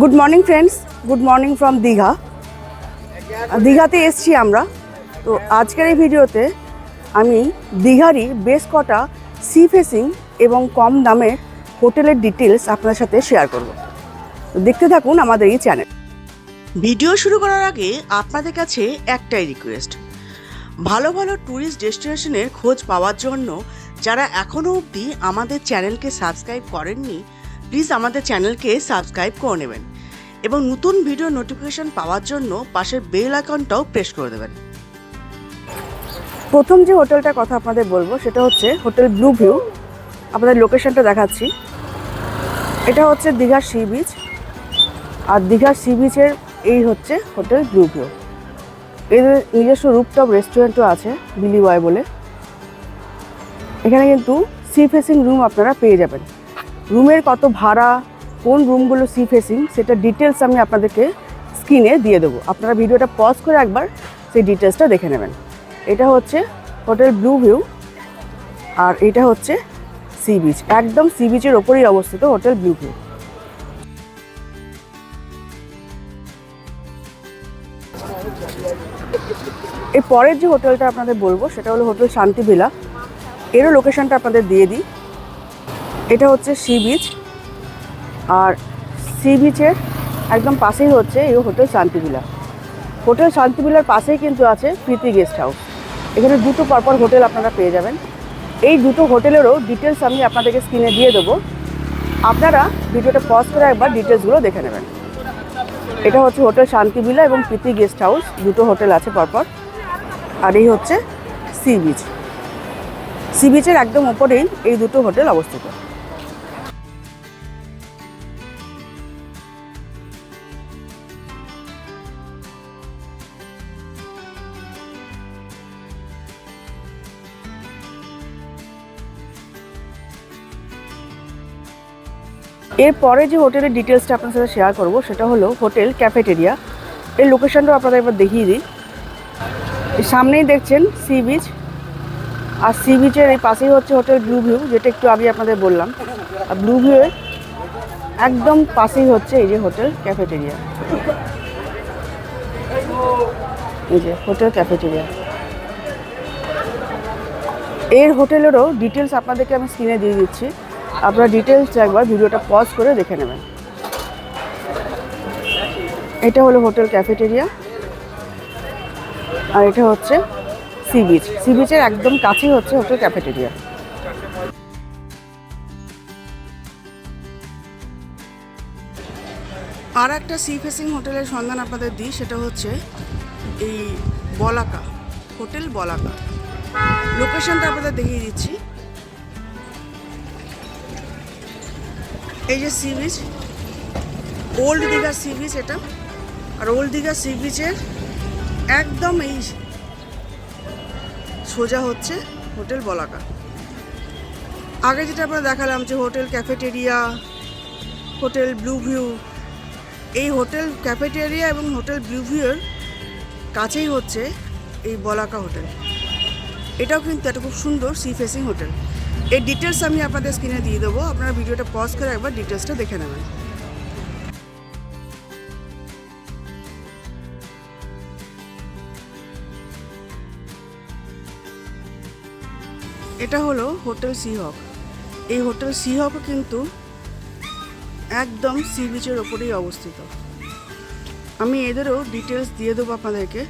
Good morning friends good morning from Digha দীঘাতে এসছি আমরা। তো আজকের এই ভিডিওতে আমি দীঘারই বেশ কটা সি ফেসিং এবং কম দামের হোটেলের ডিটেলস আপনার সাথে শেয়ার করব। দেখতে থাকুন আমাদের এই চ্যানেল ভিডিও শুরু করার আগে আপনাদের কাছে একটাই রিকোয়েস্ট ভালো ভালো ট্যুরিস্ট ডেস্টিনেশনের খোঁজ পাওয়ার জন্য যারা এখনও অবধি আমাদের চ্যানেলকে সাবস্ক্রাইব করেননি প্লিজ আমাদের চ্যানেলকে সাবস্ক্রাইব করে নেবেন এবং নতুন ভিডিও নোটিফিকেশন পাওয়ার জন্য পাশের বেল আইকনটাও প্রেস করে দেবেন। প্রথম যে হোটেলটার কথা আপনাদের বলব, সেটা হচ্ছে হোটেল ব্লু ভিউ আপনাদের লোকেশনটা দেখাচ্ছি। এটা হচ্ছে দীঘার সি বিচ আর দীঘার সি বিচের এই হচ্ছে হোটেল ব্লু ভিউ এদের নিজস্ব রুপটপ রেস্টুরেন্টও আছে বিলি বয় বলে। এখানে কিন্তু সি ফেসিং রুম আপনারা পেয়ে যাবেন। রুমের কত ভাড়া, কোন রুমগুলো সি ফেসিং সেটা ডিটেলস আমি আপনাদেরকে স্ক্রিনে দিয়ে দেবো। আপনারা ভিডিওটা পজ করে একবার সেই ডিটেলসটা দেখে নেবেন। এটা হচ্ছে হোটেল ব্লু ভিউ আর এটা হচ্ছে সি বিচ একদম সি বিচের ওপরেই অবস্থিত হোটেল ব্লু ভিউ এর পরের যে হোটেলটা আপনাদের বলব, সেটা হলো হোটেল শান্তি ভিলা এরও লোকেশনটা আপনাদের দিয়ে দিই। এটা হচ্ছে সি বিচ। আর সি বিচের একদম পাশেই হচ্ছে এই হোটেল শান্তিভিলা হোটেল শান্তিভিলার পাশেই কিন্তু আছে প্রীতি গেস্ট হাউস। এখানে দুটো পরপর হোটেল আপনারা পেয়ে যাবেন। এই দুটো হোটেলেরও ডিটেলস আমি আপনাদেরকে স্ক্রিনে দিয়ে দেবো। আপনারা ভিডিওটা পজ করে একবার ডিটেলসগুলো দেখে নেবেন। এটা হচ্ছে হোটেল শান্তিভিলা এবং প্রীতি গেস্ট হাউস। দুটো হোটেল আছে পরপর। আর এই হচ্ছে সি বিচ। সি বিচের একদম ওপরেই এই দুটো হোটেল অবস্থিত। এরপরে যে হোটেলের ডিটেলসটা আপনার সাথে শেয়ার করব, সেটা হলো হোটেল ক্যাফেটেরিয়া এর লোকেশনটাও আপনাদের একবার দেখিয়ে দিই। সামনেই দেখছেন সি বিচ আর সি বিচের এই পাশেই হচ্ছে হোটেল ব্লু ভিউ যেটা একটু আমি আপনাদের বললাম। আর ব্লু ভিউয়ের একদম পাশেই হচ্ছে এই যে হোটেল ক্যাফেটেরিয়া এই যে হোটেল ক্যাফেটেরিয়া এর হোটেলেরও ডিটেলস আপনাদেরকে আমি স্ক্রিনে দিয়ে দিচ্ছি। আপনারা ডিটেলস একবার ভিডিওটা পজ করে দেখে নেবেন। এটা হলো হোটেল ক্যাফেটেরিয়া আর এটা হচ্ছে সি বিচ সি বিচের একদম কাছেই হচ্ছে হোটেল ক্যাফেটেরিয়া আর একটা সি ফেসিং হোটেলের সন্ধান আপনাদের দিই, সেটা হচ্ছে এই বলাকা হোটেল বলাকা। লোকেশনটা আপনাদের দেখিয়ে দিচ্ছি। এই যে sea beach old Digha sea beach এটা, আর ওল্ড দীঘা সি বিচের একদম এই সোজা হচ্ছে হোটেল বলাকা। আগে যেটা আমরা দেখালাম যে hotel cafeteria hotel blue view এই হোটেল ক্যাফেটেরিয়া এবং হোটেল ব্লু ভিউর কাছেই হচ্ছে এই বলাকা হোটেল। এটাও কিন্তু একটা খুব সুন্দর সি ফেসিং হোটেল। এই ডিটেলস আমি আপনাদের স্ক্রিনে দিয়ে দেবো। আপনারা ভিডিওটা পজ করে একবার ডিটেলসটা দেখে নেবেন। এটা হলো হোটেল সিহক এই হোটেল সিহকও কিন্তু একদম সি বিচের ওপরেই অবস্থিত। আমি এদেরও ডিটেলস দিয়ে দেবো আপনাদেরকে।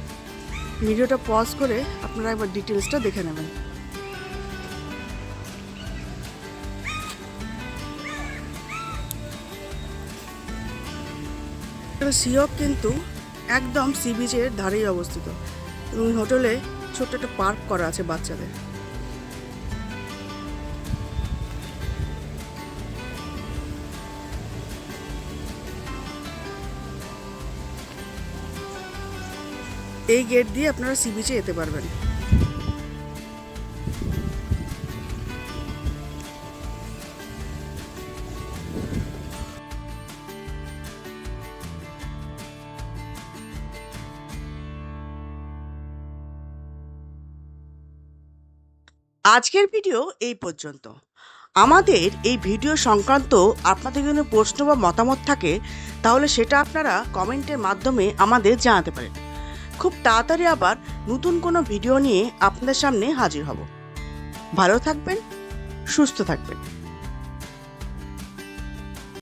ভিডিওটা পজ করে আপনারা একবার ডিটেলসটা দেখে নেবেন। সিহক কিন্তু একদম সি বিচের ধারেই অবস্থিত এবং হোটেলে ছোট্ট একটা পার্ক করা আছে বাচ্চাদের। এই গেট দিয়ে আপনারা সি বিচে যেতে পারবেন। আজকের ভিডিও এই পর্যন্ত। আমাদের এই ভিডিও সংক্রান্ত আপনাদের কোনো প্রশ্ন বা মতামত থাকে, তাহলে সেটা আপনারা কমেন্টের মাধ্যমে আমাদের জানাতে পারেন। খুব তাড়াতাড়ি আবার নতুন কোনো ভিডিও নিয়ে আপনাদের সামনে হাজির হব। ভালো থাকবেন, সুস্থ থাকবেন।